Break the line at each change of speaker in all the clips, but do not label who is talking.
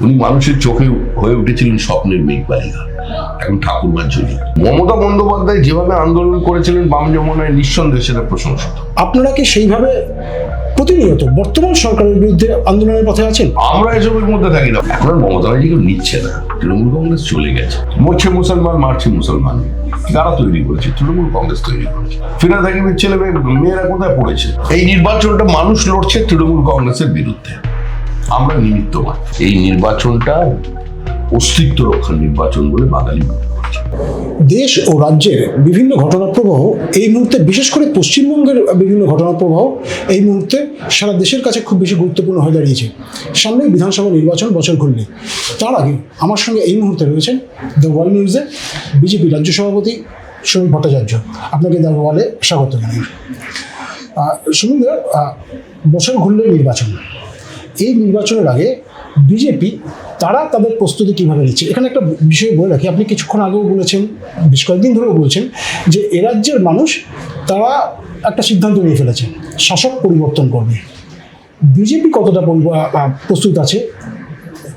উনি মানুষের চোখে হয়ে উঠেছিলেন স্বপ্নের মেঘবালিকা এখন ঠাকুরমার জন্য মমতা বন্দ্যোপাধ্যায় যেভাবে আন্দোলন করেছিলেন বাম যমুনায় নিঃসন্দেহে সেটা প্রশংসিত।
আপনারা কি সেইভাবে প্রতিনিয়ত বর্তমান সরকারের বিরুদ্ধে আন্দোলনের পথে আছেন?
আমরা এসবের মধ্যে থাকি না। এখন আর মমতা ব্যানার্জি কেউ নিচ্ছে না। তৃণমূল কংগ্রেস চলে গেছে। মরছে মুসলমান মারছে মুসলমান। কারা তৈরি করেছে? তৃণমূল কংগ্রেস তৈরি করেছে। ফিরে থাকিবের ছেলে মেয়ে মেয়েরা কোথায় পড়েছে? এই নির্বাচনটা মানুষ লড়ছে তৃণমূল কংগ্রেসের বিরুদ্ধে। আমরা নিমিত্ত মাত্র এই নির্বাচনটা অস্তিত্ব রক্ষার নির্বাচন বলে বাঙালি
দেশ ও রাজ্যের বিভিন্ন ঘটনা প্রবাহ এই মুহূর্তে বিশেষ করে পশ্চিমবঙ্গের বিভিন্ন ঘটনা প্রবাহ এই মুহূর্তে সারা দেশের কাছে খুব বেশি গুরুত্বপূর্ণ হয়ে দাঁড়িয়েছে। সামনে বিধানসভা নির্বাচন, বছর ঘুরলে তার আগে আমার সঙ্গে এই মুহূর্তে রয়েছেন দ্য ওয়ার্ল্ড নিউজে বিজেপি রাজ্য সভাপতি সমীর ভট্টাচার্য। আপনাকে দ্য ওয়ালে স্বাগত জানাই। সমীর বছর ঘুরলে নির্বাচন। এই নির্বাচনের আগে বিজেপি তারা তাদের প্রস্তুতি কীভাবে নিচ্ছে? এখানে একটা বিষয় বলে রাখি, আপনি কিছুক্ষণ আগেও বলেছেন, বেশ কয়েকদিন ধরেও বলছেন যে এ রাজ্যের মানুষ তারা একটা সিদ্ধান্ত নিয়ে ফেলেছে, শাসক পরিবর্তন করবে। বিজেপি কতটা প্রস্তুত আছে?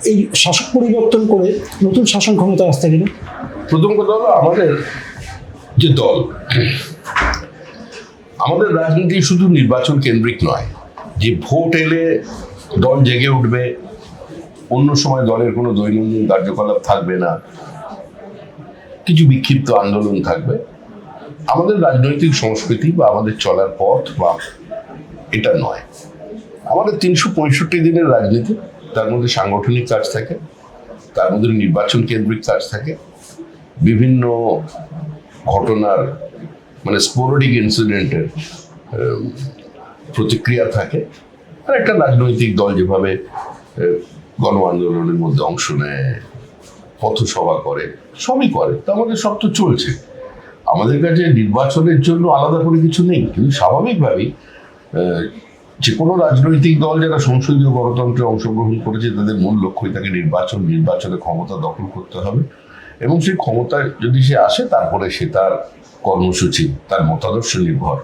এই শাসক পরিবর্তন করে নতুন শাসন ক্ষমতা আসতে গেলে?
প্রথম কথা হলো আমাদের যে দল, আমাদের রাজনীতি শুধু নির্বাচন কেন্দ্রিক নয়, যে ভোট এলে দল জেগে উঠবে। অন্য সময় দলের কোনো দৈনন্দিন কার্যকলাপ থাকবে না। কিছু বিক্ষিপ্ত আন্দোলন থাকবে। আমাদের রাজনৈতিক সংস্কৃতি বা আমাদের চলার পথ বা এটা নয়। আমাদের তিনশো পঁয়ষট্টি দিনের রাজনীতি, তার মধ্যে সাংগঠনিক কাজ থাকে, তার মধ্যে নির্বাচন কেন্দ্রিক কাজ থাকে। বিভিন্ন ঘটনার মানে স্পোরডিক ইনসিডেন্টের প্রতিক্রিয়া থাকে। আর একটা রাজনৈতিক দল যেভাবে গণ আন্দোলনের মধ্যে অংশ নেয়, পথসভা করে, সবই করে, তো আমাদের সব তো চলছে। আমাদের কাছে নির্বাচনের জন্য আলাদা করে কিছু নেই, কিন্তু স্বাভাবিকভাবেই যে কোনো রাজনৈতিক দল যারা সংসদীয় গণতন্ত্রে অংশগ্রহণ করেছে, তাদের মূল লক্ষ্যই থাকে নির্বাচন, নির্বাচনে ক্ষমতা দখল করতে হবে। এবং সেই ক্ষমতায় যদি সে আসে, তারপরে সে তার কর্মসূচি, তার মতাদর্শ নির্ভর।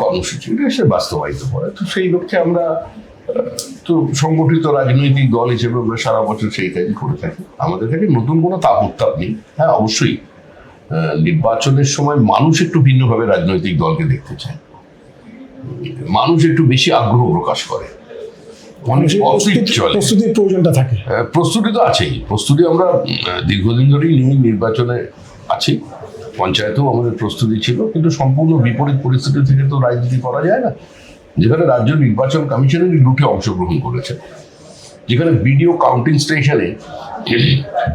কর্মসূচিটা সে বাস্তবায়িত করে তো সেই লক্ষ্যে আমরা তো সংগঠিত রাজনৈতিক দল হিসেবে আমরা সারা বছর সেই কাজই করে থাকি। আমাদের কাছে নতুন কোনো তাপ উত্তাপ নেই। হ্যাঁ অবশ্যই নির্বাচনের সময় মানুষ একটু ভিন্নভাবে রাজনৈতিক দলকে দেখতে চায়। মানুষ একটু বেশি আগ্রহ প্রকাশ করে।
প্রস্তুতির প্রয়োজনটা থাকে।
প্রস্তুতি তো আছেই। প্রস্তুতি আমরা দীর্ঘদিন ধরেই নিয়ে নির্বাচনে আছি। পঞ্চায়েতেও আমাদের প্রস্তুতি ছিল কিন্তু সম্পূর্ণ বিপরীত পরিস্থিতি থেকে তো রাজনীতি করা যায় না। যেখানে রাজ্য নির্বাচন কমিশনের লুটে অংশগ্রহণ করেছে। যেখানে বিডিও কাউন্টিং স্টেশনে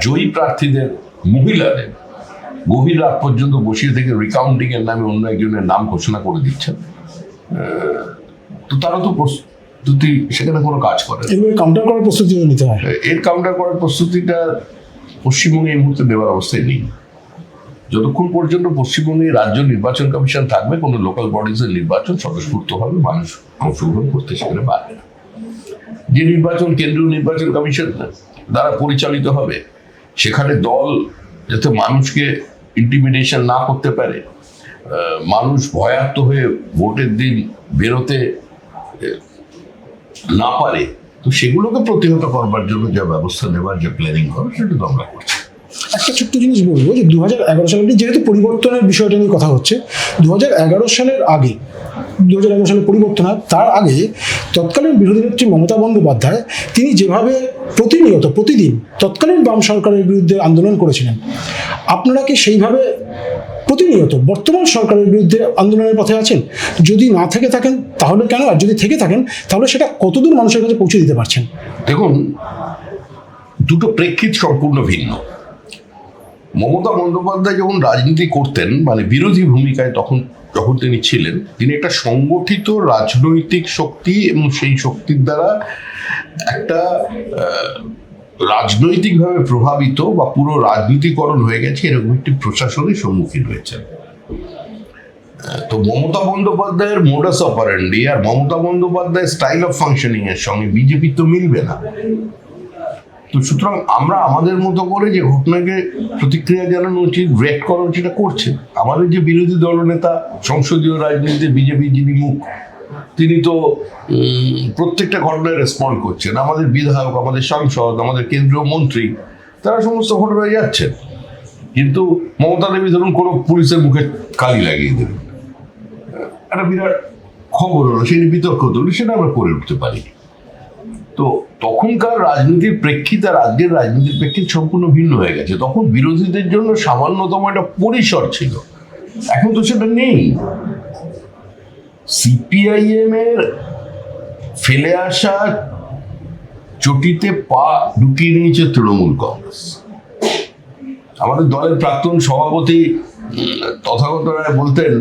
জয়ী প্রার্থীদের মহিলাদের গভীর রাত পর্যন্ত বসিয়ে থেকে রিকাউন্টিং এর নামে অন্য একজনের নাম ঘোষণা করে দিচ্ছেন। তো তারা তো প্রস্তুতি সেখানে কোনো কাজ করে।
কাউন্টার করার প্রস্তুতিও নিতে হয়।
এর কাউন্টার করার প্রস্তুতিটা পশ্চিমবঙ্গে এই মুহূর্তে দেওয়ার অবস্থায় নেই। যতক্ষণ পর্যন্ত পশ্চিমবঙ্গে রাজ্য নির্বাচন কমিশন থাকবে, কোনো লোকাল বডিজের নির্বাচন স্বতঃস্ফূর্তভাবে মানুষ অংশগ্রহণ করতে সেখানে পারবে না। যে নির্বাচন, কেন্দ্রীয় নির্বাচন কমিশন দ্বারা পরিচালিত হবে, সেখানে দল যাতে মানুষকে ইন্টিমিডেশন না করতে পারে মানুষ ভয়ার্ত হয়ে ভোটের দিন বেরোতে না পারে, তো সেগুলোকে প্রতিহত করবার জন্য যা ব্যবস্থা নেওয়ার যে প্ল্যানিং হবে, সেটা তো আমরা করছি।
একটা ছোট্ট জিনিস বলব যে দু হাজার এগারো সালে যেহেতু পরিবর্তনের বিষয়টা নিয়ে কথা হচ্ছে দু হাজার এগারো সালের আগে দু হাজার এগারো সালে পরিবর্তন হয় তার আগে তৎকালীন বিরোধী নেত্রী মমতা বন্দ্যোপাধ্যায় তিনি যেভাবে প্রতিনিয়ত, প্রতিদিন তৎকালীন বাম সরকারের বিরুদ্ধে আন্দোলন করেছিলেন, আপনারা কি সেইভাবে প্রতিনিয়ত বর্তমান সরকারের বিরুদ্ধে আন্দোলনের পথে আছেন? যদি না থেকে থাকেন, তাহলে কেন? আর যদি থেকে থাকেন, তাহলে সেটা কতদূর মানুষের কাছে পৌঁছে দিতে পারছেন?
দেখুন, দুটো প্রেক্ষিত সম্পূর্ণ ভিন্ন। মমতা বন্দ্যোপাধ্যায় যখন রাজনীতি করতেন মানে বিরোধী ভূমিকায় তখন, যখন তিনি ছিলেন, তিনি একটা সংগঠিত রাজনৈতিক শক্তি এবং সেই শক্তির দ্বারা একটা রাজনৈতিকভাবে প্রভাবিত বা পুরো রাজনীতিকরণ হয়ে গেছে, এরকম একটি প্রশাসনের সম্মুখীন হয়েছেন। তো মমতা বন্দ্যোপাধ্যায়ের মোডাস অপারেন্ডি আর মমতা বন্দ্যোপাধ্যায়ের স্টাইল অফ ফাংশনিং এর সঙ্গে বিজেপি তো মিলবে না। তো সুতরাং আমরা আমাদের মতো করে যে ঘটনাকে প্রতিক্রিয়া জানানো উচিত রেট করা উচিত করছে। আমাদের যে বিরোধী দলনেতা, সংসদীয় রাজনীতিতে বিজেপি যিনি মুখ, তিনি তো প্রত্যেকটা ঘটনায় রেসপন্ড করছেন। আমাদের বিধায়ক, আমাদের সাংসদ, আমাদের কেন্দ্রীয় মন্ত্রী, তারা সমস্ত ঘটনায় যাচ্ছেন। কিন্তু মমতা দেবী ধরুন কোনো পুলিশের মুখে কালি লাগিয়ে দেবেন। একটা বিরাট খবর হলো সেটি বিতর্ক তৈরি সেটা আমরা করে উঠতে পারি তো তখনকার রাজনীতির প্রেক্ষিত আর আজকের রাজনীতির প্রেক্ষিত সম্পূর্ণ ভিন্ন হয়ে গেছে। তখন বিরোধীদের জন্য সামান্যতম একটা পরিসর ছিল। এখন তো সেটা নেই। সিপিআইএম এর ফেলে আসা চটিতে পা ঢুকিয়ে নিয়েছে তৃণমূল কংগ্রেস। আমাদের দলের প্রাক্তন সভাপতি তথাগত রায় বলতেন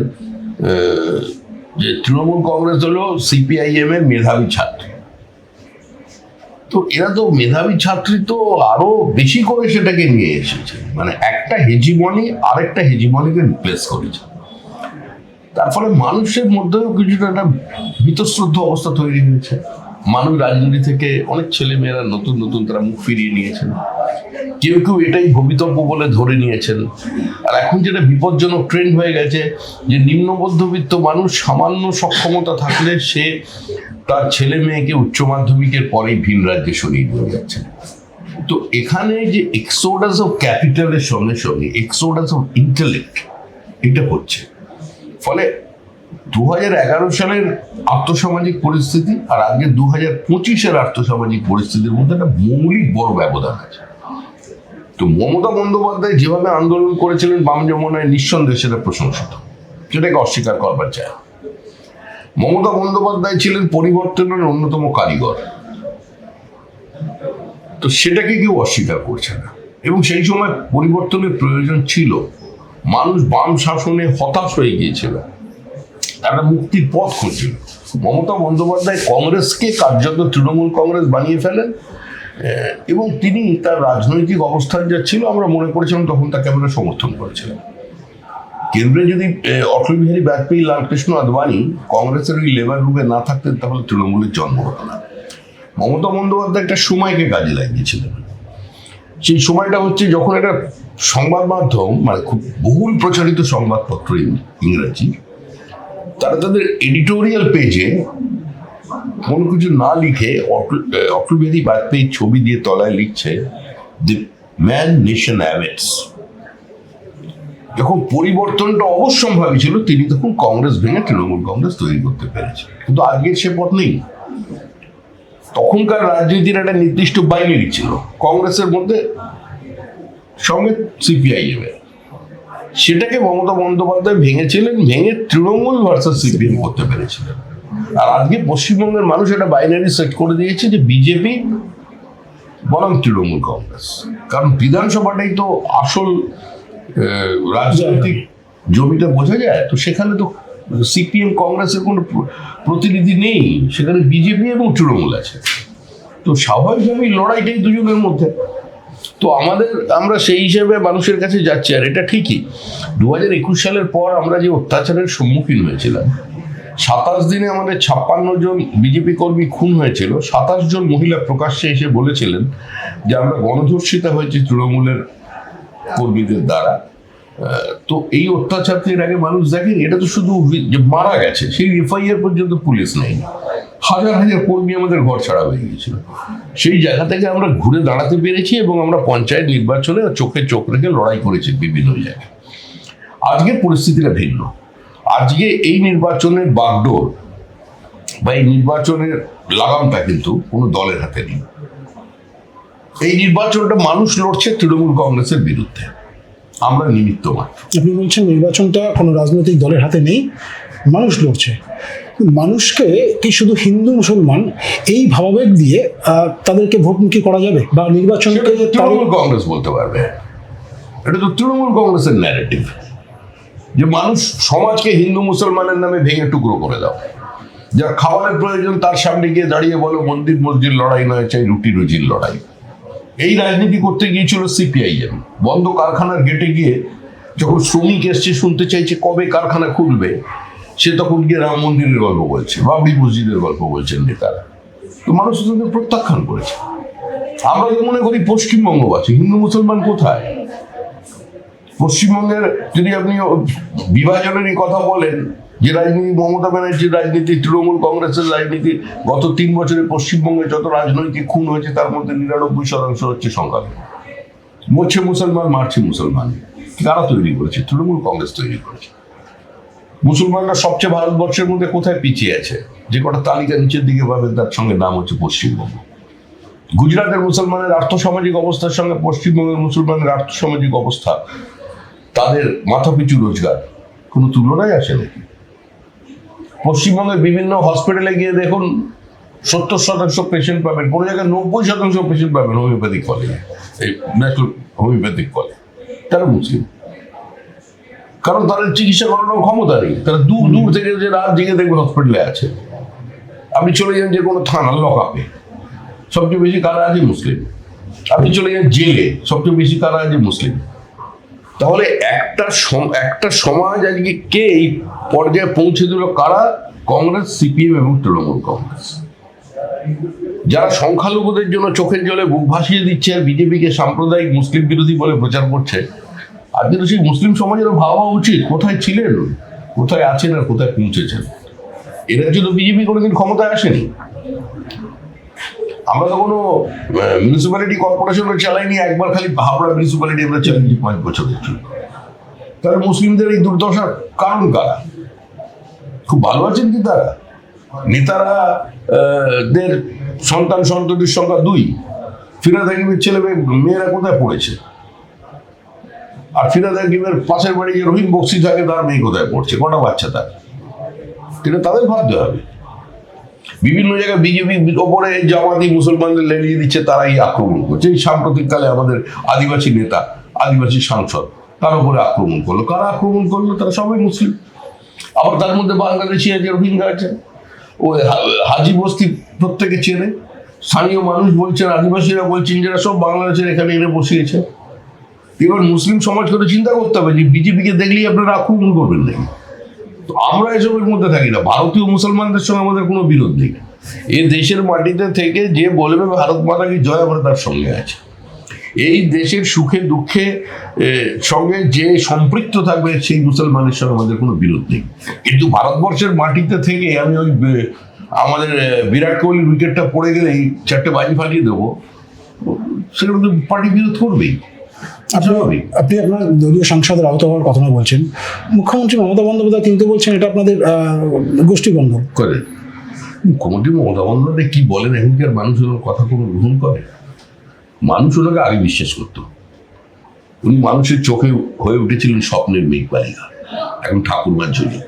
যে তৃণমূল কংগ্রেস হলো সিপিআইএম এর মেধাবী ছাত্র। তো এরা তো মেধাবী ছাত্রী তো আরও বেশি করে সেটাকে নিয়ে এসেছে। মানে একটা হেজিমনি আরেকটা হেজিমনিকে রিপ্লেস করেছে। তার ফলে মানুষের মধ্যেও কিছুটা একটা বিতশ্রদ্ধ অবস্থা তৈরি হয়েছে। মানুষ রাজনীতি থেকে অনেক ছেলে মেয়েরা নতুন নতুন তারা মুখ ফিরিয়ে নিয়েছেন। কেউ কেউ এটাই ভবিতব্য বলে ধরে নিয়েছেন। আর এখন যেটা বিপজ্জনক ট্রেন্ড হয়ে গেছে যে নিম্ন মধ্যবিত্ত মানুষ সামান্য সক্ষমতা থাকলে সে তার ছেলে মেয়েকে উচ্চ মাধ্যমিকের পরেই ভিন রাজ্যে সরিয়ে দিয়ে যাচ্ছে। তো এখানে যে এক্সোডাস অফ ক্যাপিটালের সঙ্গে সঙ্গে এক্সোডাস অফ ইন্টেলেক্ট এটা হচ্ছে। ফলে দু হাজার এগারো সালের আর্থসামাজিক পরিস্থিতি আর আজকে দু হাজার পঁচিশের আর্থসামাজিক পরিস্থিতির মধ্যে একটা মৌলিক বড় ব্যবধান আছে। তো মমতা বন্দ্যোপাধ্যায় যেভাবে আন্দোলন করেছিলেন, বাম যমুনায় নিঃসন্দেহে সেটা প্রশংসিত। সেটাকে অস্বীকার করবার চায় মমতা বন্দ্যোপাধ্যায় ছিলেন পরিবর্তনের অন্যতম কারিগর। তো সেটাকে কেউ অস্বীকার করছে না। এবং সেই সময় পরিবর্তনের প্রয়োজন ছিল। মানুষ বাম শাসনে হতাশ হয়ে গিয়েছিল। তারা মুক্তির পথ খুঁজছিল মমতা বন্দ্যোপাধ্যায় কংগ্রেসকে কার্যত তৃণমূল কংগ্রেস বানিয়ে ফেলেন এবং তিনি তার রাজনৈতিক অবস্থান যা ছিল আমরা মনে করেছিলাম তখন তাকে আমরা সমর্থন করেছিলাম। কেন্দ্রে যদি অটল বিহারী বাজপেয়ী, লালকৃষ্ণ আদবানি কংগ্রেসের ওই লেবার গ্রুপে না থাকতেন তাহলে তৃণমূলের জন্ম হতো না। মমতা বন্দ্যোপাধ্যায় একটা সময়কে কাজে লাগিয়েছিলেন। সেই সময়টা হচ্ছে যখন একটা সংবাদ মাধ্যম মানে খুব বহুল প্রচারিত সংবাদপত্র ইংরেজি তারা তাদের এডিটোরিয়াল পেজে কোনো কিছু না লিখে বিহারী বাজপেয়ীর ছবি দিয়ে তলায় লিখছে দি ম্যান নেশন অ্যাওয়েটস যখন পরিবর্তনটা অবশ্যম্ভাবী ছিল, তিনি তখন কংগ্রেস ভেঙে তৃণমূল কংগ্রেস তৈরি করতে পেরেছে কিন্তু আজকের সে পথ নেই। তখনকার রাজনীতির একটা নির্দিষ্ট বাইনারি ছিল কংগ্রেসের মধ্যে সঙ্গে সিপিআইএম এর সেটাকে মমতা বন্দ্যোপাধ্যায় ভেঙেছিলেন, ভেঙে তৃণমূল ভার্সাস সিপিএম করতে পেরেছিলেন। আর আজকে পশ্চিমবঙ্গের মানুষ এটা বাইনারি সেট করে দিয়েছে যে বিজেপি বরং তৃণমূল কংগ্রেস। কারণ বিধানসভাটাই তো আসল রাজনৈতিক জমিটা বোঝা যায়, তো সেখানে তো সিপিএম কংগ্রেসের কোনো প্রতিনিধি নেই। সেখানে বিজেপি এবং তৃণমূল আছে। তো স্বাভাবিকভাবেই লড়াইটাই দুজনের মধ্যে। তো আমাদের, আমরা সেই হিসেবে মানুষের কাছে যাচ্ছি, আর এটা ঠিকই। দু হাজার একুশ সালের পর আমরা যে অত্যাচারের সম্মুখীন হয়েছিলাম, সাতাশ দিনে আমাদের ছাপ্পান্ন জন বিজেপি কর্মী খুন হয়েছিল, সাতাশ জন মহিলা প্রকাশ্যে এসে বলেছিলেন যে আমরা গণধর্ষিতা হয়েছি তৃণমূলের কর্মীদের দ্বারা। তো এই অত্যাচারকে এর আগে মানুষ দেখেন, এটা তো শুধু যে মারা গেছে, সেই এফআইআর পর্যন্ত পুলিশ নেই হাজার হাজার কর্মী আমাদের ঘর ছাড়া হয়ে গিয়েছিল। সেই জায়গা থেকে আমরা ঘুরে দাঁড়াতে পেরেছি এবং আমরা পঞ্চায়েত নির্বাচনে চোখে চোখ রেখে লড়াই করেছি বিভিন্ন জায়গায়। আজকে পরিস্থিতিটা ভিন্ন। আজকে এই নির্বাচনের বাগডোর বা এই নির্বাচনের লাগামটা কিন্তু কোনো দলের হাতে নেই। এই নির্বাচনটা মানুষ লড়ছে তৃণমূল কংগ্রেসের বিরুদ্ধে। আমরা নিমিত্ত মাত্র
আপনি বলছেন নির্বাচনটা কোনো রাজনৈতিক দলের হাতে নেই, মানুষ লড়ছে। মানুষকে কি শুধু হিন্দু মুসলমান এই ভাবাবেগ দিয়ে তাদেরকে ভোটমুখী করা যাবে বা নির্বাচনকে
তৃণমূল কংগ্রেস বলতে পারবে। এটা তো তৃণমূল কংগ্রেসের ন্যারেটিভ যে মানুষ সমাজকে হিন্দু মুসলমানের নামে ভেঙে টুকরো করে দাও। যার খাবারের প্রয়োজন তার সামনে গিয়ে দাঁড়িয়ে বলো মন্দির মসজিদ লড়াই নয় চাই রুটি রুজির লড়াই। এই রাজনীতি করতে গিয়েছিল সিপিআইএম বন্ধ কারখানার গেটে গিয়ে যখন শ্রমিক এসছে শুনতে চাইছে কবে কারখানা খুলবে সে তখন গিয়ে রাম মন্দিরের গল্প বলছে বাবরি মসজিদের গল্প বলছেন নেতারা। তো মানুষ তাদের প্রত্যাখ্যান করেছে। আমরা তো মনে করি পশ্চিমবঙ্গবাসী হিন্দু মুসলমান কোথায়? পশ্চিমবঙ্গের যদি আপনি বিভাজনেরই কথা বলেন, যে রাজনীতি, মমতা ব্যানার্জির রাজনীতি, তৃণমূল কংগ্রেসের রাজনীতি, গত তিন বছরে পশ্চিমবঙ্গে যত রাজনৈতিক খুন হয়েছে, তার মধ্যে নিরানব্বই শতাংশ হচ্ছে সংখ্যালঘু মরছে মুসলমান, মারছে মুসলমান। কারা তৈরি করেছে? তৃণমূল কংগ্রেস তৈরি করেছে। মুসলমানরা সবচেয়ে ভারতবর্ষের মধ্যে কোথায় পিছিয়ে আছে? যে কটা তালিকা নিচের দিকে পাবেন, তার সঙ্গে নাম হচ্ছে পশ্চিমবঙ্গ। গুজরাটের মুসলমানের আর্থসামাজিক অবস্থার সঙ্গে পশ্চিমবঙ্গের মুসলমানের আর্থসামাজিক অবস্থা, তাদের মাথাপিছু রোজগার। কোনো তুলনায় আসে নাকি পশ্চিমবঙ্গের বিভিন্ন হসপিটালে গিয়ে দেখুন, সত্তর শতাংশ পেশেন্ট পাবেন। কোনো জায়গায় নব্বই শতাংশ পেশেন্ট পাবেন, হোমিওপ্যাথিক কলেজে। এই ন্যাশনাল হোমিওপ্যাথিক কলেজ। তারা মুসলিম। কারণ তাদের চিকিৎসা করানোর ক্ষমতা নেই। তারা দূর দূর থেকে যে রাত জেগে দেখবেন হসপিটালে আছে। আপনি চলে যান যে কোনো থানার লকআপে। সবচেয়ে বেশি কারা আছে? মুসলিম। আপনি চলে যান জেলে। সবচেয়ে বেশি কারা আছে? মুসলিম। তাহলে একটা একটা সমাজ আজকে কে এই পর্যায়ে পৌঁছে দিল? কারা? কংগ্রেস সিপিএম এবং তৃণমূল কংগ্রেস। যারা সংখ্যালঘুদের জন্য চোখের জলে বুক ভাসিয়ে দিচ্ছে আর বিজেপিকে সাম্প্রদায়িক মুসলিম বিরোধী বলে প্রচার করছে আজকে তো সেই মুসলিম সমাজেরও ভাবা উচিত কোথায় ছিলেন, কোথায় আছেন আর কোথায় পৌঁছেছেন। এরা যদি বিজেপি কোনোদিন ক্ষমতায় আসেনি, আমরা তো কোনো মিউনিসিপ্যালিটি কর্পোরেশন চালাইনি, একবার খালি হাবড়া মিউনিসিপ্যালিটি আমরা চালিয়েছি পাঁচ জন্য। তাহলে মুসলিমদের এই দুর্দশার কারণ কারা? খুব ভালো আছেন কি তারা? নেতারা দের সন্তান সন্ততির সংখ্যা দুই। ফিরাদ হাকিমের ছেলে মেয়ে, মেয়েরা কোথায় পড়েছে? আর ফিরাদ হাকিমের পাশের বাড়ি যে রহিম বক্সি থাকে, তার মেয়ে কোথায় পড়ছে? কটা বাচ্চা তার? এটা তাদের ভাবতে হবে। বিভিন্ন জায়গায় বিজেপি ওপরে জামাতি মুসলমানদের লেলিয়ে দিচ্ছে, তারাই আক্রমণ করছে। এই সাম্প্রতিককালে আমাদের আদিবাসী নেতা, আদিবাসী সাংসদ, তার উপরে আক্রমণ করল। কারা আক্রমণ করল? তারা সবাই মুসলিম। আবার তার মধ্যে বাংলাদেশি আছে, রোহিঙ্গা আছে। হা- হাজি বস্তি প্রত্যেকে চেনে। স্থানীয় মানুষ বলছেন, আদিবাসীরা বলছেন যারা সব বাংলাদেশের এখানে এনে বসিয়েছে। এবার মুসলিম সমাজ করে চিন্তা করতে হবে যে বিজেপিকে দেখলেই আপনারা আক্রমণ করবেন নাকি? তো আমরা এসবের মধ্যে থাকি না। ভারতীয় মুসলমানদের সঙ্গে আমাদের কোনো বিরোধ নেই। এ দেশের মাটিতে থেকে যে বলবে ভারত মাতা কি জয়, আমরা তার সঙ্গে আছে। এই দেশের সুখে, দুঃখে সঙ্গে যে সম্পৃক্ত থাকবে, সেই মুসলমানের সঙ্গে আমাদের কোনো বিরোধ নেই। কিন্তু ভারতবর্ষের মাটিতে থেকে আমি ওই আমাদের বিরাট কোহলির উইকেটটা পড়ে গেলেই চারটে বাজি ফাটিয়ে দেবো। সেরকম তো পার্টি বিরোধ করবেই।
আপনি আপনি আপনার দলীয় সাংসদের আহত হওয়ার কথা বলছেন। মুখ্যমন্ত্রী মমতা বন্দ্যোপাধ্যায় কিন্তু বলছেন এটা আপনাদের আহ, গোষ্ঠীবন্ধন।
করে। মুখ্যমন্ত্রী মমতা বন্দ্যোপাধ্যায় কি বলেন? এখনকার মানুষ ওনার কথা কোনো গ্রহণ করে? মানুষ ওনাকে আগে বিশ্বাস করতো। উনি মানুষের চোখে হয়ে উঠেছিলেন স্বপ্নের মেঘ বালিকা এখন ঠাকুরমার জন্য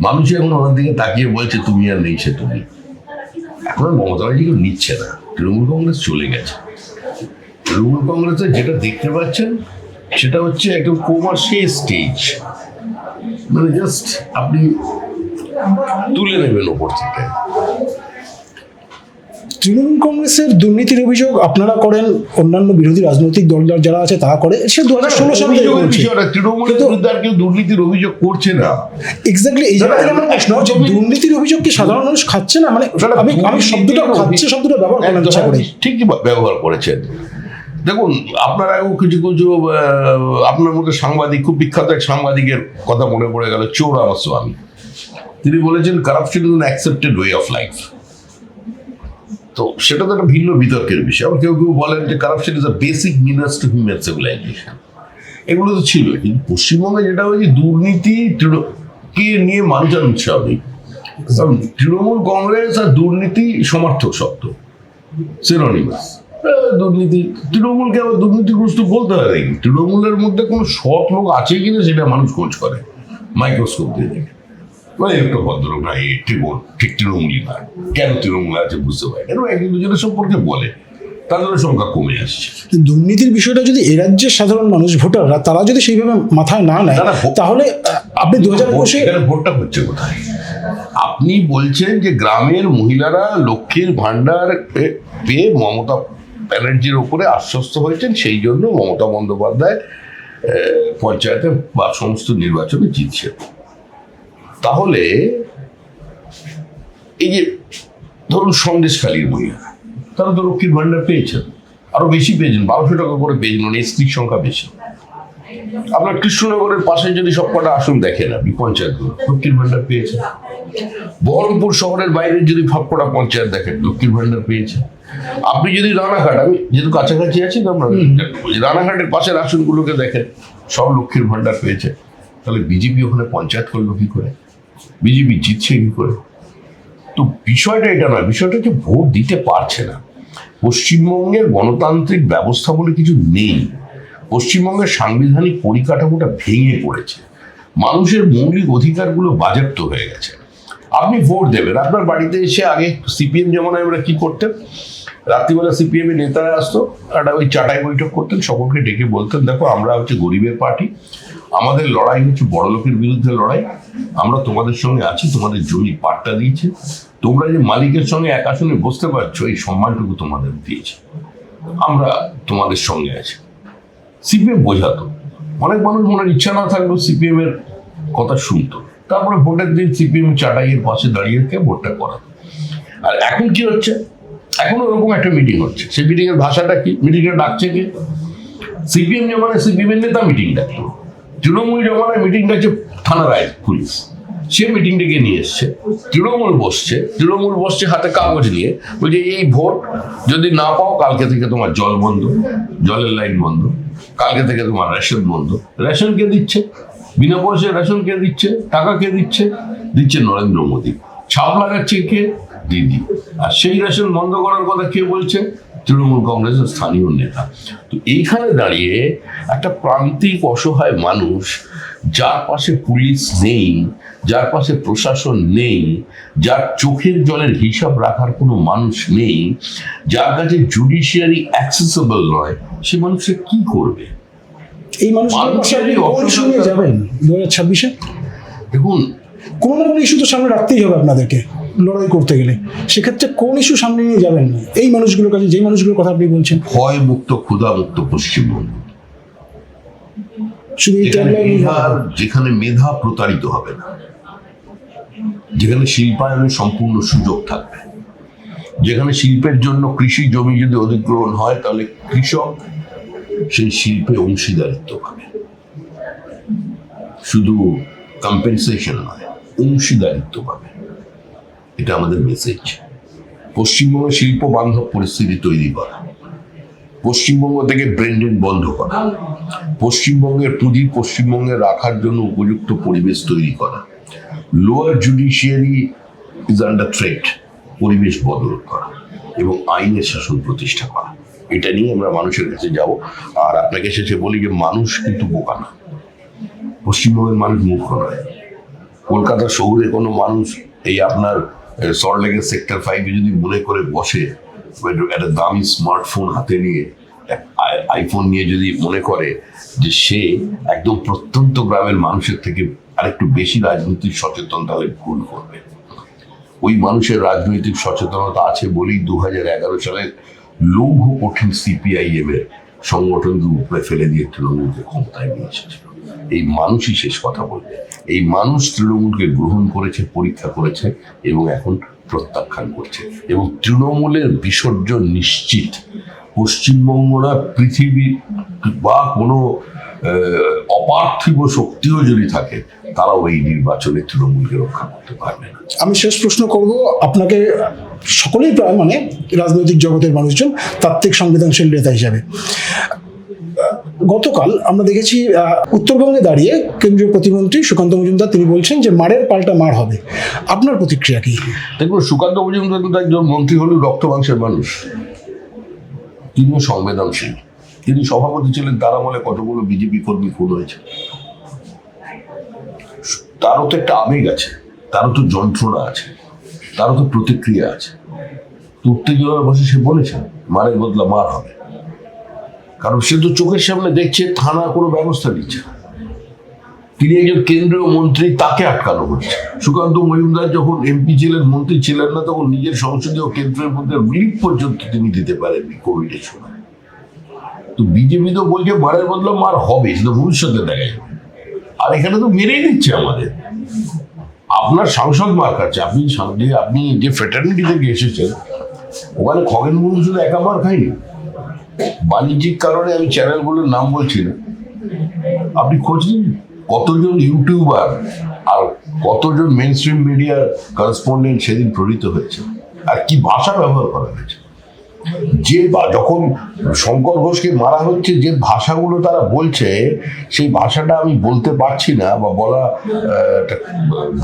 মানুষ এখন ওনার দিকে তাকিয়ে বলছে তুমি আর নেই সে তুমি। এখন আর মমতা ব্যানার্জি নিচ্ছে না। তৃণমূল কংগ্রেস চলে গেছে। তৃণমূল কংগ্রেসে যেটা দেখতে পাচ্ছেন সেটা হচ্ছে একদম কোমার স্টেজ। মানে জাস্ট আপনি তুলে নেবেন ওপর থেকে।
তৃণমূল কংগ্রেসের দুর্নীতির অভিযোগ আপনারা করেন অন্যান্য বিরোধী রাজনৈতিক দল যারা আছে তারা করে সে দু হাজার ষোলো সালে
তৃণমূলের বিরুদ্ধে আর কেউ দুর্নীতির অভিযোগ করছে না।
এক্স্যাক্টলি এই জায়গা থেকে আমার প্রশ্ন যে দুর্নীতির অভিযোগ কি সাধারণ মানুষ খাচ্ছে না? মানে আমি আমি শব্দটা খাচ্ছে শব্দটা ব্যবহার করার ইচ্ছা করি।
ঠিকই ব্যবহার করেছেন। দেখুন আপনারাও কিছু কিছু আপনার মধ্যে সাংবাদিক, খুব বিখ্যাত এক সাংবাদিকের কথা মনে পড়ে গেল, চোর আমার স্বামী। তিনি বলেছেন corruption is accepted way of life তো সেটা তো একটা ভিন্ন বিতর্কের বিষয়। আবার কেউ কেউ বলেন যে corruption is a basic manners to human civilization এগুলো তো ছিল, কিন্তু পশ্চিমবঙ্গে যেটা হয়েছে, দুর্নীতি কে নিয়ে মানুষ আর উৎসাহ কারণ তৃণমূল কংগ্রেস আর দুর্নীতি সমার্থক শব্দ সিনোনিমাস দুর্নীতি তৃণমূলকে আবার দুর্নীতিগ্রস্ত বলতে হয়। তৃণমূলের মধ্যে কোনো সৎ লোক আছে কিনা সেটা মানুষ খোঁজ করে মাইক্রোস্কোপ দিয়ে দেখে। মানে একটা ভদ্রলোক না ঠিক তৃণমূলই না। কেন তৃণমূল আছে বুঝতে পারে এরকম এক দুজনের সম্পর্কে বলে তাদের সংখ্যা কমে আসছে।
দুর্নীতির বিষয়টা যদি এ রাজ্যের সাধারণ মানুষ ভোটাররা তারা যদি সেইভাবে মাথায় না নেয় তাহলে আপনি দু হাজার একুশে
ভোটটা হচ্ছে কোথায়? আপনি বলছেন যে গ্রামের মহিলারা লক্ষ্মীর ভান্ডার পে- পেয়ে মমতা ব্যানার্জির ওপরে আশ্বস্ত হয়েছেন, সেই জন্য মমতা বন্দ্যোপাধ্যায় পঞ্চায়েতে বা সমস্ত নির্বাচনে জিতছেন। তাহলে এই যে ধরুন সন্দেশ সন্দেশখালীর মহিলা, তারা তো লক্ষ্মীর ভান্ডার পেয়েছেন, আরও বেশি পেয়েছেন, বারোশো টাকা করে পেয়েছেন মানে স্ত্রীর সংখ্যা বেশি। আপনার কৃষ্ণনগরের পাশে যদি সব কটা আসন দেখেন আপনি, পঞ্চায়েতগুলো লক্ষ্মীর ভান্ডার পেয়েছেন। বহরমপুর শহরের বাইরে যদি সব কটা পঞ্চায়েত দেখেন লক্ষ্মীর ভান্ডার পেয়েছে আপনি যদি রানাঘাট আমি যেহেতু কাছাকাছি আছি আমরা রানাঘাটের পাশের আসনগুলোকে দেখেন সব লক্ষ্মীর ভান্ডার পেয়েছে। তাহলে বিজেপি ওখানে পঞ্চায়েত করল কি করে? বিজেপি জিতছে কি করে? তো বিষয়টা এটা নয় বিষয়টা হচ্ছে ভোট দিতে পারছে না। পশ্চিমবঙ্গের গণতান্ত্রিক ব্যবস্থা বলে কিছু নেই। পশ্চিমবঙ্গের সাংবিধানিক পরিকাঠামোটা ভেঙে পড়েছে। মানুষের মৌলিক অধিকারগুলো বাজেপ্ত হয়ে গেছে। আপনি ভোট দেবেন। আপনার বাড়িতে এসে আগে সিপিএম যেমন আমরা কি করতেন রাত্রিবেলা সিপিএম এর নেতারা আসতো, একটা ওই চাটাই বৈঠক করতেন, সকলকে ডেকে বলতেন, দেখো, আমরা হচ্ছে গরিবের পার্টি, আমাদের লড়াই হচ্ছে বড় লোকের বিরুদ্ধে লড়াই, আমরা তোমাদের সঙ্গে আছি, তোমাদের জমি পাট্টা দিয়েছে, তোমরা যে মালিকের সঙ্গে এক আসনে বসতে পারছ, এই সম্মানটুকু তোমাদের দিয়েছে, আমরা তোমাদের সঙ্গে আছি। সিপিএম বোঝাতো। অনেক মানুষ মনের ইচ্ছা না থাকলেও সিপিএম এর কথা শুনতো। তারপরে ভোটের দিন সিপিএম চাটাইয়ের পাশে দাঁড়িয়ে থেকে ভোটটা করা। আর এখন কি হচ্ছে? এখন ওরকম একটা মিটিং হচ্ছে। সেই মিটিং এর ভাষাটা কি? মিটিংটা ডাকছে কি? সিপিএম জমানায় সিপিএম এর নেতা মিটিং ডাকতো তৃণমূল জমানায় মিটিং ডাকছে থানার আয় পুলিশ। সে মিটিংটাকে নিয়ে এসছে। তৃণমূল বসছে। তৃণমূল বসছে হাতে কাগজ নিয়ে। বলছে, এই ভোট যদি না পাও, কালকে থেকে তোমার জল বন্ধ। জলের লাইন বন্ধ। কালকে থেকে তোমার রেশন বন্ধ। রেশন কে দিচ্ছে? বিনা পয়সায় রেশন কে দিচ্ছে? টাকা কে দিচ্ছে? দিচ্ছে নরেন্দ্র মোদী। ছাপ লাগাচ্ছে কে? দিদি। আর সেই রেশন বন্ধ করার কথা কে বলছে? তৃণমূল কংগ্রেসের স্থানীয় নেতা। তো এইখানে দাঁড়িয়ে একটা প্রান্তিক অসহায় মানুষ, যার পাশে পুলিশ নেই, যার পাশে প্রশাসন নেই, যার চোখের জলের হিসাব রাখার কোনো মানুষ নেই, যার কাছে জুডিশিয়ারি অ্যাক্সেসেবল নয়, সে মানুষে কি করবে?
এই মানুষগুলোর কোন যাবেন দু হাজার ছাব্বিশে?
দেখুন
কোনো না কোনো ইস্যু তো সামনে রাখতেই হবে আপনাদেরকে লড়াই করতে গেলে। সেক্ষেত্রে কোন ইস্যু সামনে নিয়ে যাবেন না। এই মানুষগুলোর কাছে যে মানুষগুলোর কথা আপনি বলছেন।
ভয় মুক্ত ক্ষুধা মুক্ত পশ্চিমবঙ্গ।
শুধু
যেখানে মেধা প্রতারিত হবে না যেখানে শিল্পায়নের সম্পূর্ণ সুযোগ থাকবে। যেখানে শিল্পের জন্য কৃষি জমি যদি অধিগ্রহণ হয় তাহলে কৃষক সেই শিল্পে অংশীদারিত্ব পাবে। শুধু কম্পেনসেশন নয়, অংশীদারিত্ব পাবে। এটা আমাদের মেসেজ পশ্চিমবঙ্গে শিল্প বান্ধব পরিস্থিতি তৈরি করা। পশ্চিমবঙ্গ থেকে ব্র্যান্ডেড বন্ধ করা। পশ্চিমবঙ্গের পুঁজি পশ্চিমবঙ্গে রাখার জন্য উপযুক্ত পরিবেশ তৈরি করা। Lower judiciary is under threat পরিবেশ বদল করা এবং আইনের শাসন প্রতিষ্ঠা করা। এটা নিয়ে আমরা মানুষের কাছে যাব। আর আপনাকে শেষে বলি যে, মানুষ কিন্তু বোকা না। পশ্চিমবঙ্গের মানুষ মূর্খ নয়। কলকাতা শহরে কোনো মানুষ এই আপনার সল্টলেকের সেক্টর ফাইভে যদি মনে করে বসে একটা দামি স্মার্টফোন হাতে নিয়ে আইফোন নিয়ে যদি মনে করে যে সে একদম প্রত্যন্ত গ্রামের মানুষের থেকে আরেকটু বেশি রাজনৈতিক সচেতন, তাহলে ভুল করবে। ওই মানুষের রাজনৈতিক সচেতনতা আছে বলেই দু হাজার এগারো সালে লৌহ কঠিন সিপিআইএম এর সংগঠন উপরে ফেলে দিয়ে তৃণমূলকে ক্ষমতায় নিয়ে এসেছিল। এই মানুষই শেষ কথা বলবে। এই মানুষ তৃণমূলকে গ্রহণ করেছে, পরীক্ষা করেছে এবং এখন প্রত্যাখ্যান করছে। এবং তৃণমূলের বিসর্জন নিশ্চিত। পশ্চিমবঙ্গ না পৃথিবী বা কোনো অপার্থিব শক্তিও যদি থাকে তারাও এই নির্বাচনে তৃণমূলকে রক্ষা করতে পারবে না।
আমি শেষ প্রশ্ন করব আপনাকে সকলেই প্রায় মানে রাজনৈতিক জগতের মানুষজন তাত্ত্বিক সংবেদনশীল নেতা হিসাবে। গতকাল আমরা দেখেছি উত্তরবঙ্গে দাঁড়িয়ে কেন্দ্রীয় প্রতিমন্ত্রী সুকান্ত মজুমদার তিনি বলছেন যে মারের পাল্টা মার হবে। আপনার প্রতিক্রিয়া কি?
দেখুন সুকান্ত মজুমদার কিন্তু একজন মন্ত্রী হলেও রক্ত মাংসের মানুষ। তিনিও সংবেদনশীল। তিনি সভাপতি ছিলেন, তার আমলে কতগুলো বিজেপি কর্মী খুন হয়েছে। তারও তো একটা আবেগ আছে, তারও তো যন্ত্রণা আছে, তারও তো প্রতিক্রিয়া আছে। তো উত্তেজনার বসে সে বলেছে, মারের বদলা মার হবে। কারণ সে তো চোখের সামনে দেখছে থানা কোনো ব্যবস্থা নিচ্ছে না। তিনি একজন কেন্দ্রীয় মন্ত্রী, তাকে আটকানো হচ্ছে। সুকান্ত মজুমদার যখন এমপি ছিলেন, মন্ত্রী ছিলেন না, তখন নিজের সংসদীয় কেন্দ্রের মধ্যে রিলিফ পর্যন্ত তিনি দিতে পারেননি কোভিডের সময়। তো বিজেপি তো বলছে মারের বদলে মার হবে, সেটা ভবিষ্যতে দেখা যাবে। আর এখানে তো মেরেই দিচ্ছে আমাদের। আপনার সাংসদ মার খাচ্ছে। আপনি যে আপনি যে ফ্রেটার্নিটি থেকে এসেছেন, ওখানে খগেন মুর্মু শুধু একা মার খায়নি। বাণিজ্যিক কারণে আমি চ্যানেলগুলোর নাম বলছি না। আপনি খোঁজ নিন। কতজন ইউটিউবার আর কতজন মেন স্ট্রিম মিডিয়ার করেসপন্ডেন্ট সেদিন প্রেরিত হয়েছে? আর কি ভাষা ব্যবহার করা হয়েছে? যে যখন শঙ্কর ঘোষকে মারা হচ্ছে, যে ভাষাগুলো তারা বলছে, সেই ভাষাটা আমি বলতে পারছি না বা বলা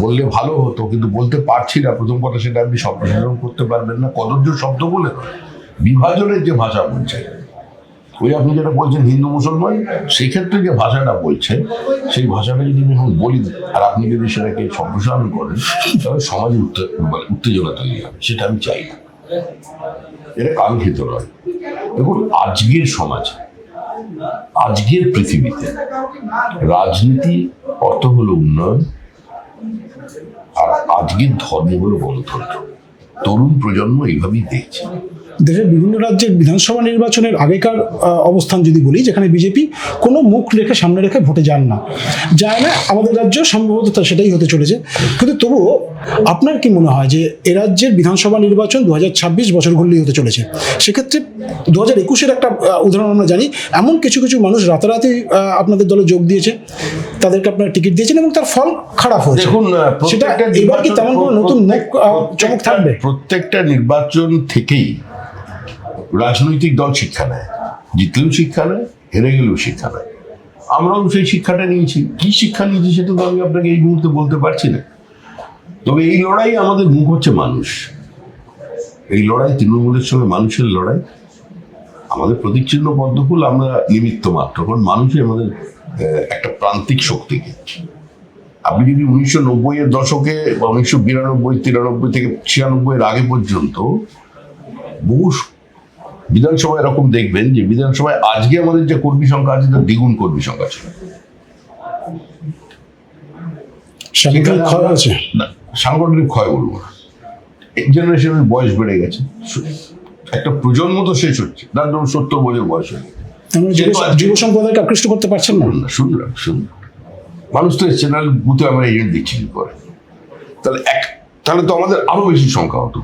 বললে ভালো হতো, কিন্তু বলতে পারছি না। প্রথম কথা সেটা আপনি সম্প্রসারণ করতে পারবেন না। কদর্য শব্দ বলে বিভাজনের যে ভাষা বলছে ওই আপনি যেটা বলছেন হিন্দু মুসলমান সেক্ষেত্রে যে ভাষাটা বলছে সেই ভাষাটা যদি আমি এখন বলি, আর আপনি যদি সেটাকে সম্প্রসারণ করেন, তাহলে সমাজে মানে উত্তেজনা তৈরি হবে, সেটা আমি চাই না। এটা কাঙ্ক্ষিত নয়। দেখুন, আজকের সমাজে, আজকের পৃথিবীতে রাজনীতি অর্থ হলো উন্নয়ন, আর আজকের ধর্ম হলো গণতন্ত্র। তরুণ প্রজন্ম এইভাবেই দেখছে।
দেশের বিভিন্ন রাজ্যের বিধানসভা নির্বাচনের আগেকার অবস্থান যদি বলি যেখানে বিজেপি কোনো মুখ রেখে সামনে রেখে ভোটে যান না। যায় না আমাদের রাজ্য সম্ভবত তা সেটাই হতে চলেছে। কিন্তু তবুও আপনার কি মনে হয় যে এ রাজ্যের বিধানসভা নির্বাচন দু হাজার ছাব্বিশ বছর ঘুরলেই হতে চলেছে? সেক্ষেত্রে দু হাজার একুশের একটা উদাহরণ আমরা জানি এমন কিছু কিছু মানুষ রাতারাতি আপনাদের দলে যোগ দিয়েছে। তাদেরকে আপনারা টিকিট দিয়েছেন এবং তার ফল খারাপ হয়েছে।
দেখুন
সেটা এবার কি তেমন কোনো নতুন মুখ চমক থাকবে?
প্রত্যেকটা নির্বাচন থেকেই রাজনৈতিক দল শিক্ষা নেয়, জিতলেও শিক্ষা নেয়, হেরে গেলেও শিক্ষা নেয়। আমরাও সেই শিক্ষাটা নিয়েছি। কি শিক্ষা নিয়েছি সেটা তো আমি আপনাকে এই মুহূর্তে বলতে পারছি না। তবে এই লড়াই আমাদের মুখ হচ্ছে মানুষ। এই লড়াই তৃণমূলের সঙ্গে মানুষের লড়াই। আমাদের প্রতীক চিহ্ন পদ্মফুল আমরা নিমিত্ত মাত্র, কারণ মানুষই আমাদের একটা প্রান্তিক শক্তিকে আপনি যদি উনিশশো নব্বই এর দশকে বা উনিশশো বিরানব্বই, তিরানব্বই থেকে ছিয়ানব্বই এর আগে পর্যন্ত বহু বিধানসভায় এরকম দেখবেন যে বিধানসভায় আজকে আমাদের যে কর্মী সংখ্যা আছে তার দ্বিগুণ কর্মী সংখ্যা ছিল।
সাংগঠনিক ক্ষয়
না, সাংগঠনিক ক্ষয় বলব না। এই জেনারেশনের বয়স বেড়ে গেছে। একটা প্রজন্ম তো শেষ হচ্ছে। তার ধরুন সত্তর বছর বয়স হয়ে গেছে।
যুব সম্প্রদায়কে আকৃষ্ট করতে পারছেন না?
না শুনুন না শুনুন মানুষ তো এসছে নাহলে বুথে আমরা এজেন্ট দিচ্ছি কি করে? তাহলে এক তাহলে তো আমাদের আরও বেশি সংখ্যা হতো।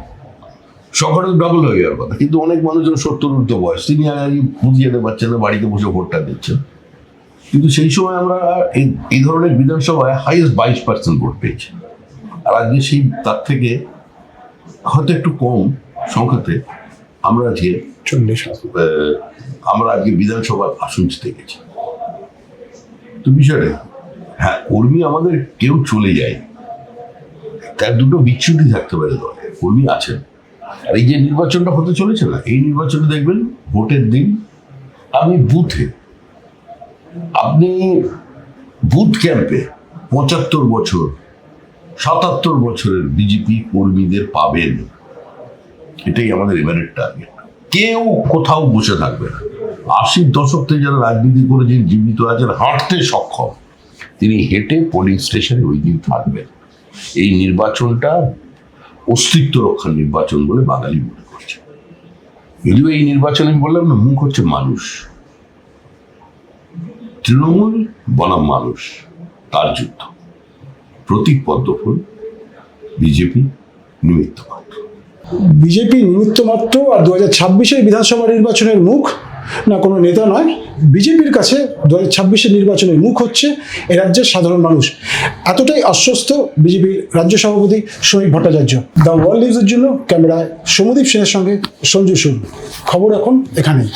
সংখ্যাটা ডবল হয়ে যাওয়ার কথা কিন্তু অনেক মানুষজন সত্তর ঊর্ধ্ব বয়স তিনি আর বুথ যেতে পারছেন না বাড়িতে বসে ভোটটা দিচ্ছেন। কিন্তু সেই সময় আমরা এই এই ধরনের বিধানসভায় হাইয়েস্ট বাইশ পার্সেন্ট ভোট পেয়েছি। আর আজকে সেই তার থেকে হয়তো একটু কম সংখ্যাতে আমরা আজকে
চল্লিশ।
আমরা আজকে বিধানসভার আসন জিতে গেছি। তো বিষয়টা হ্যাঁ কর্মী আমাদের কেউ চলে যায়। তার দুটো বিচ্ছুতি থাকতে পারে দলে। কর্মী আছেন। আর এই যে নির্বাচনটা হতে চলেছে না, এই নির্বাচনে দেখবেন ভোটের দিন আপনি বুথে, আপনি বুথ ক্যাম্পে পঁচাত্তর বছর, সাতাত্তর বছরের বিজেপি কর্মীদের পাবেন। এটাই আমাদের এবারের টার্গেট কেউ কোথাও বসে থাকবে না। আশির দশক থেকে যারা রাজনীতি করে করেছেন, জীবিত আছেন, হাঁটতে সক্ষম, তিনি হেঁটে পোলিং স্টেশনে ওই দিন থাকবেন। এই নির্বাচনটা অস্তিত্ব রক্ষার নির্বাচন বলে বাঙালি মনে করছে। যদিও এই নির্বাচন আমি বললাম না, মুখ হচ্ছে মানুষ। তৃণমূল বনাম মানুষ, তার যুদ্ধ। প্রতীক পদ্মফুল বিজেপি নিমিত্ত মাত্র।
বিজেপি নিমিত্ত মাত্র, আর দু হাজার ছাব্বিশের বিধানসভা নির্বাচনের মুখ না কোনো নেতা নয় বিজেপির কাছে দু হাজার ছাব্বিশের নির্বাচনের মুখ হচ্ছে এ রাজ্যের সাধারণ মানুষ। এতটাই আশ্বস্ত বিজেপির রাজ্য সভাপতি শ্রমিক ভট্টাচার্য। দ্য ওয়ার্ল্ড নিউজের জন্য ক্যামেরায় সমুদীপ সেনের সঙ্গে সঞ্জু সুর। খবর এখন এখানেই।